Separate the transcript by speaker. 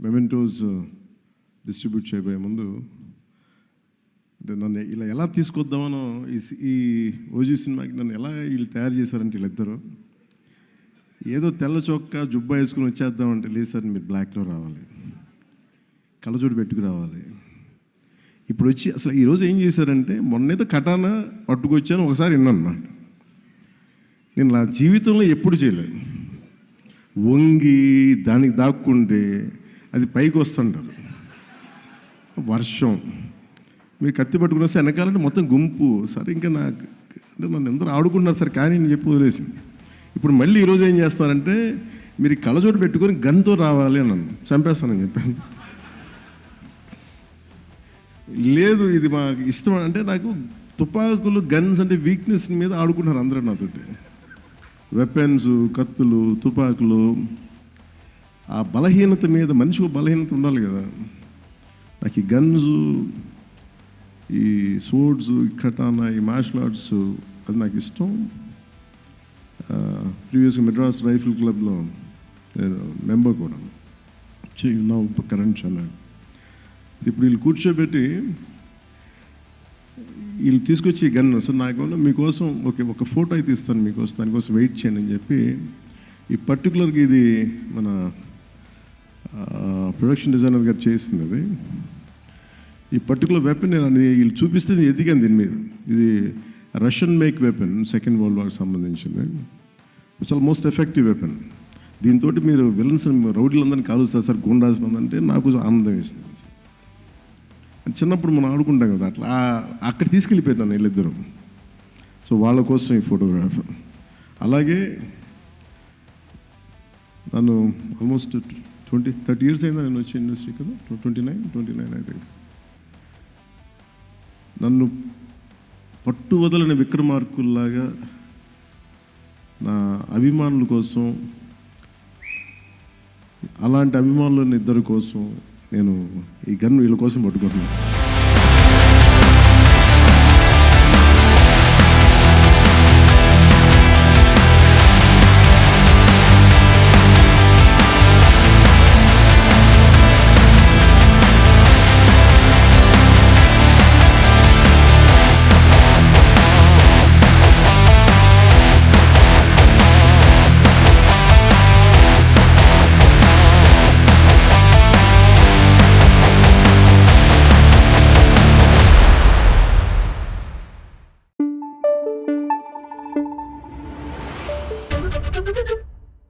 Speaker 1: Mementos distribute చేయబోయే ముందు అంటే నన్ను ఇలా ఎలా తీసుకొద్దామనో ఈ ఈ ఓజీ సినిమాకి నన్ను ఎలా వీళ్ళు తయారు చేశారంటే వీళ్ళిద్దరు ఏదో తెల్ల చొక్క జుబ్బా వేసుకుని వచ్చేద్దామంటే లేదు సార్ మీరు బ్లాక్లో రావాలి. కళ్ళజోడు పెట్టుకు రావాలి. ఇప్పుడు వచ్చి అసలు ఈరోజు ఏం చేశారంటే మొన్నేదో కటానా పట్టుకొచ్చాను ఒకసారి విన్నాను అన్నమాట నేను నా జీవితంలో ఎప్పుడు చేయలేదు. వంగి దానికి దాక్కుంటే అది పైకి వస్తుంటారు. వర్షం. మీరు కత్తి పట్టుకుని వస్తే వెనకాలంటే మొత్తం గుంపు. సరే ఇంకా నాకు అంటే నన్ను అందరూ ఆడుకుంటున్నారు సార్ కానీ నేను చెప్పి వదిలేసింది. ఇప్పుడు మళ్ళీ ఈరోజు ఏం చేస్తారంటే మీరు కళ్ళజోడు పెట్టుకొని గన్తో రావాలి అని నన్ను చంపేస్తానని చెప్పాను. లేదు ఇది మాకు ఇష్టం అంటే నాకు తుపాకులు గన్స్ అంటే వీక్నెస్ మీద ఆడుకుంటున్నారు అందరూ నాతోటి. వెపన్స్ కత్తులు తుపాకులు ఆ బలహీనత మీద మనిషికి బలహీనత ఉండాలి కదా. నాకు ఈ గన్స్ ఈ సోడ్స్ ఈ కటానా ఈ మార్షల్ ఆర్ట్స్ అది నాకు ఇష్టం. ప్రీవియస్గా మెడ్రాస్ రైఫిల్ క్లబ్లో నేను మెంబర్ కూడా. నా కరెంట్ ఛానల్ ఇప్పుడు వీళ్ళు కూర్చోబెట్టి వీళ్ళు తీసుకొచ్చి ఈ గన్ సో నాకు మీకోసం ఓకే ఒక ఫోటో అయితే ఇస్తాను మీకోసం దానికోసం వెయిట్ చేయండి అని చెప్పి ఈ పర్టికులర్గా ఇది మన ప్రొడక్షన్ డిజైనర్ గారు చేసింది అది. ఈ పర్టికులర్ వెపన్ నేను అది వీళ్ళు చూపిస్తే నేను ఎదిగాను దీని మీద. ఇది Russian make weapon second world వార్కి సంబంధించింది. చాలా మోస్ట్ ఎఫెక్టివ్ వెపన్ దీంతో మీరు విలన్స్ రౌడీలందరినీ కాలుస్తారు సార్ గుండాల్సినందంటే అంటే నాకు ఆనందం ఇస్తుంది చిన్నప్పుడు మనం ఆడుకుంటాం కదా అట్లా. అక్కడ తీసుకెళ్ళిపోతాను వీళ్ళిద్దరూ. సో వాళ్ళ కోసం ఈ ఫోటోగ్రాఫ్ అలాగే నన్ను ఆల్మోస్ట్ ట్వంటీ థర్టీ ఇయర్స్ అయిందా నేను వచ్చి ఇండస్ట్రీ కదా? Twenty nine twenty nine I think. నన్ను పట్టు వదలని విక్రమార్కుల్లాగా నా అభిమానుల కోసం అలాంటి అభిమానులని ఇద్దరి కోసం నేను ఈ గన్ వీళ్ళ కోసం పట్టుకుంటున్నాను. Thank you.